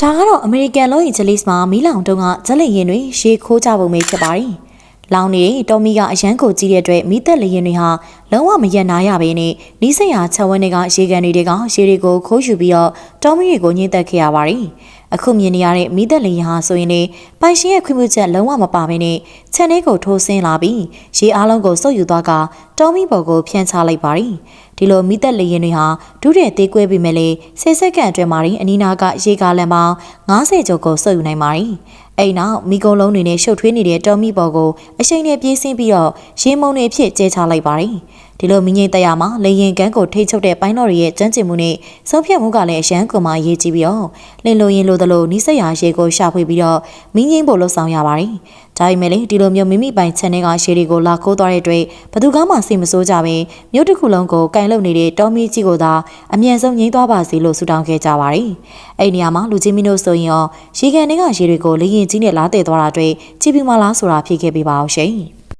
ဒါကတော့အမေရိကန်လောရီဂျလစ်မှာမီးလောင်တုံးကဂျက်လီရင်တွေရေခိုးကြပုံပဲဖြစ်ပါတယ်။ လောင်နေတဲ့တော်မီကအရန်ကိုကြီးတဲ့အတွက်မီးသက်လေရင်တွေဟာလုံးဝမရက်နာရဘဲနဲ့နီးစပ်ရာချက်ဝန်းတွေကရေကန်တွေတွေကရေတွေကိုခိုးယူပြီးတော့တော်မီတွေကိုညှိသက်ခဲ့ရပါတယ်။အခုမြင်နေရတဲ့မီးသက်လေရင်ဟာဆိုရင်လေပိုင်ရှင်ရဲ့ခွင့်ပြုချက်လုံးဝမပါဘဲနဲ့ခြံထဲကိုထိုးဆင်းလာပြီးရေအားလုံးကိုစုပ်ယူသွားကတော်မီပေါ်ကိုဖြန့်ချလိုက်ပါတယ်။ဒီလိုမိသက်လေရင်တွေဟာဒုတဲ့သေးကွဲပြီးမဲ့လေဆယ်စက္ကန့်အတွင်းမှာအနီးနားကရေကားလန်ပေါင်း90ကျော်ကိုစုပ်ယူနိုင်ပါတယ်။ အဲ့နောက်မိကုံလုံးတွေနဲ့ရှုပ်ထွေးနေတဲ့တော်မီပေါ်ကိုအရှိန်နဲ့ပြေးဆင်းပြီးတော့ရေမုံတွေအဖြစ်ကျဲချလိုက်ပါတယ်။ဒီလိုမိငိမ့်တရားမှာလေရင်ကန်းကိုထိချုပ်တဲ့ပိုင်းတော်ရဲ့ကြမ်းကျင်မှုနဲ့ဆုံးဖြတ်မှုကလည်းအရန်ကွန်မာရေးကြည့်ပြီးတော့လင်လိုရင်လိုသလိုနိစက်ရာရေကိုရှာဖွေပြီးတော့မိငိမ့်ဖို့လှုပ်ဆောင်ရပါတယ်။ ဒါပေမဲ့လေဒီလိုမျိုးမိမိပိုင် channel ကရှေတွေကိုလာခိုးသွားတဲ့အတွက်ဘသူကမှစိတ်မဆိုးကြဘဲမြို့တစ်ခုလုံးကိုကင်လုပ်နေတဲ့တော်မီကြီးကိုသာအမြန်ဆုံးငိမ့်သွားပါစေလို့ဆုတောင်းခဲ့ကြပါတယ်။အဲ့ဒီနေရာမှာလူချင်းမင်းတို့ဆိုရင်ရောရေကန်တွေကရေတွေကိုလေရင်ကြီးနဲ့လာတဲ့သွားတာအတွက်ကြည်ပြီးမှလားဆိုတာဖြေခဲ့ပေးပါအောင်ရှင်။